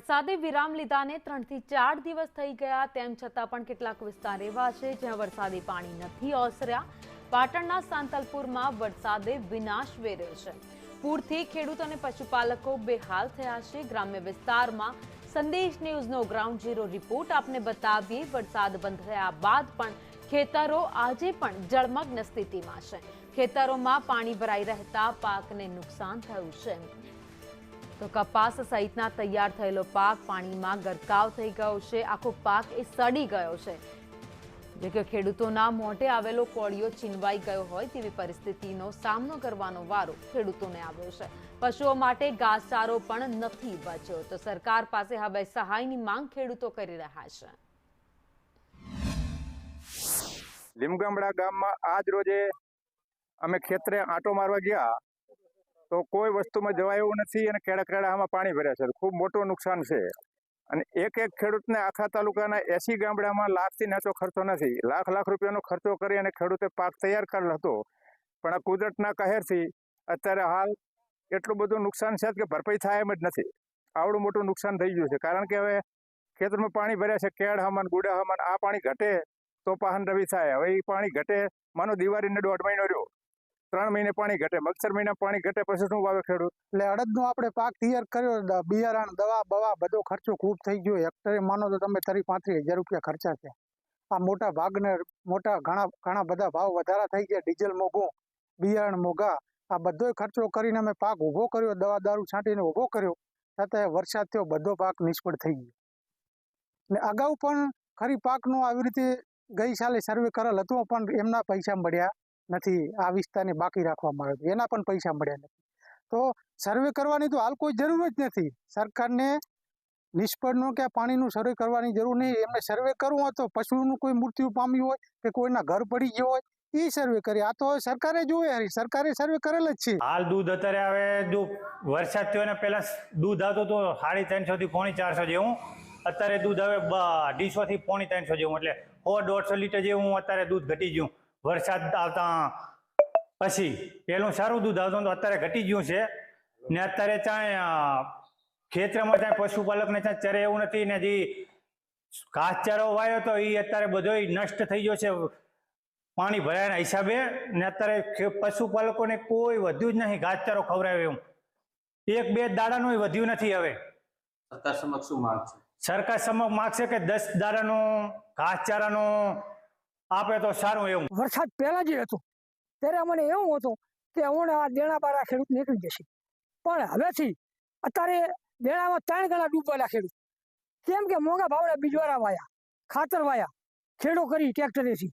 વરસાદે વિરામ લીધાને ત્રણથી ચાર દિવસ થઈ ગયા, તેમ છતાં પણ કેટલાક વિસ્તાર એવા છે જ્યાં વરસાદી પાણી નથી ઓસર્યા. પાટણના સાંતલપુરમાં વરસાદે વિનાશ વેર્યો છે. પૂરથી ખેડૂત અને પશુપાલકો બેહાલ થયા છે. ગ્રામ્ય વિસ્તારમાં સંદેશ ન્યૂઝનો ગ્રાઉન્ડ ઝીરો રિપોર્ટ આપને બતાવીએ. વરસાદ બંધ થયા બાદ પણ ખેતરો આજે પણ જળમગ્ન સ્થિતિમાં છે. ખેતરોમાં પાણી ભરાઈ રહેતા પાકને નુકસાન થયું છે. તો કપાસ સહિતના તૈયાર થયેલો પાક પાણીમાં ગરકાવ થઈ ગયો છે. આખો પાક એ સડી ગયો છે. જે કે ખેડૂતોના મોઢે આવેલો કોળિયો છીનવાઈ ગયો હોય તેવી પરિસ્થિતિનો સામનો કરવાનો વારો ખેડૂતોને આવ્યો છે. પશુઓ માટે ઘાસચારો પણ નથી બચ્યો. તો સરકાર પાસે હવે સહાયની માંગ ખેડૂતો કરી રહ્યા છે. લીમગામડા ગામમાં આજ રોજે અમે ખેતરે આંટો મારવા ગયા. તો કોઈ વસ્તુમાં જવાય એવું નથી અને કેળા આમાં પાણી ભર્યા છે. ખૂબ મોટું નુકસાન છે. અને એક એક ખેડૂતને આખા તાલુકાના એસી ગામડામાં લાખથી નાચો ખર્ચો નથી. લાખ લાખ રૂપિયાનો ખર્ચો કરી અને ખેડૂતે પાક તૈયાર કરેલ હતો. પણ આ કુદરતના કહેરથી અત્યારે હાલ એટલું બધું નુકસાન છે કે ભરપાઈ થાય એમ જ નથી. આવડું મોટું નુકસાન થઈ ગયું છે. કારણ કે હવે ખેતરમાં પાણી ભર્યા છે. કેળ હમન, ગુડા હમન, આ પાણી ઘટે તો પાહન રવિ થાય. હવે એ પાણી ઘટે. માનો દિવાળીને દોઢ મહિનો રહ્યો. ત્રણ મહિને પાણી ઘટે, મગસર મહિના પાણી ઘટે પછી શું વાવે ખેડૂત? એટલે અડદનો આપણે પાક તૈયાર કર્યો બિયારણ, દવા, બવા, બધો ખર્ચો ખૂબ થઈ ગયો. હેક્ટરે માનો તો તમે તરી પાંત્રીસ હજાર રૂપિયા ખર્ચા છે આ મોટા ભાગને, મોટા ઘણા ઘણા બધા ભાવ વધારા થઈ ગયા. ડીઝલ મોઘું, બિયારણ મોંઘા. આ બધોય ખર્ચો કરીને અમે પાક ઊભો કર્યો, દવા દારૂ છાંટીને ઊભો કર્યો. છતાં વરસાદ થયો, બધો પાક નિષ્ફળ થઈ ગયો. ને અગાઉ પણ ખરી પાકનું આવી રીતે ગઈ સાલે સર્વે કરેલ હતું, પણ એમના પૈસા મળ્યા. નથી, આ વિસ્તારને બાકી રાખવામાં આવ્યો એના પણ પૈસા મળ્યા નથી. તો સર્વે કરવાની તો હાલ કોઈ જરૂર જ નથી. સરકારને નિષ્ફળનો કે પાણીનું સર્વે કરવાની જરૂર નહીં. એમને સર્વે કરવું હોય તો પશુનું કોઈ મૃત્યુ પામ્યું હોય કે કોઈના ઘર પડી ગયો હોય એ સર્વે કરી આ તો સરકારે જોવે સરકારે સર્વે કરેલ જ છે. હાલ દૂધ અત્યારે હવે જો વરસાદ થયો ને પહેલા દૂધ હતું તો સાડી ત્રણસો થી પોણી ચારસો જેવું, અત્યારે દૂધ હવે અઢીસો થી પોણી ત્રણસો જેવું, એટલે સો દોઢસો લીટર જેવું અત્યારે દૂધ ઘટી ગયું. વરસાદ આવતા પછી પેલું સારું દૂધ આવતું તો અત્યારે ઘટી ગયું છે. ને અત્યારે ચાય ખેતરમાં ચાય પશુપાલકને ચાય ચરે એવું નથી ને જે ઘાસચારો વાયો તો એ અત્યારે બધો નષ્ટ થઈ ગયો છે. પાણી ભરાયાના હિસાબે ને અત્યારે પશુપાલકોને કોઈ વધ્યું જ નહીં ઘાસચારો ખવડાવે એવું એક બે દાડાનું વધ્યું નથી હવે. સરકાર સમક્ષ શું માંગ છે? સરકાર સમક્ષ માગશે કે દસ દાડાનું ઘાસચારાનું આપે તો સારું એવું. વરસાદ પહેલા જ હતો, ત્યારે અમને એવું હતું કે હમણાં આ દેણાબારા ખેડૂત નીકળી જશે. પણ હવેથી અત્યારે દેણામાં ત્રણ ગણા ડૂબેલા ખેડૂત. કેમ કે મોંઘા ભાવના બીજવારા વાયા, ખાતર વાયા, ખેડો કરી ટ્રેક્ટરેથી.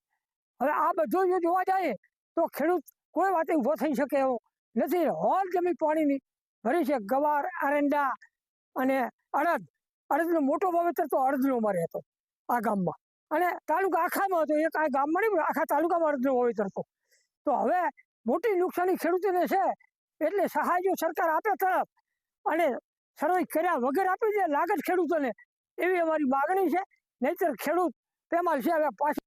હવે આ બધું જો જોવા જાય તો ખેડૂત કોઈ વાતે ઊભો થઈ શકે એવો નથી. હોલ જમીન પાણીની ભરી છે, ગવાર આરંડા અને અડદ. અડદનો મોટો વાવેતર તો અડદનો મારે હતો આ ગામમાં. અને તાલુકા આખામાં હતો. એક આ ગામમાં નહીં આખા તાલુકામાં અડદનો વાવેતર હતો. તો હવે મોટી નુકસાની ખેડૂતોને છે, એટલે સહાય સરકાર આપે તરફ અને સર્વે કર્યા વગર આપી દે લાગત ખેડૂતોને. એવી અમારી માગણી છે. નહીતર ખેડૂત તેમાં છે, હવે પાછી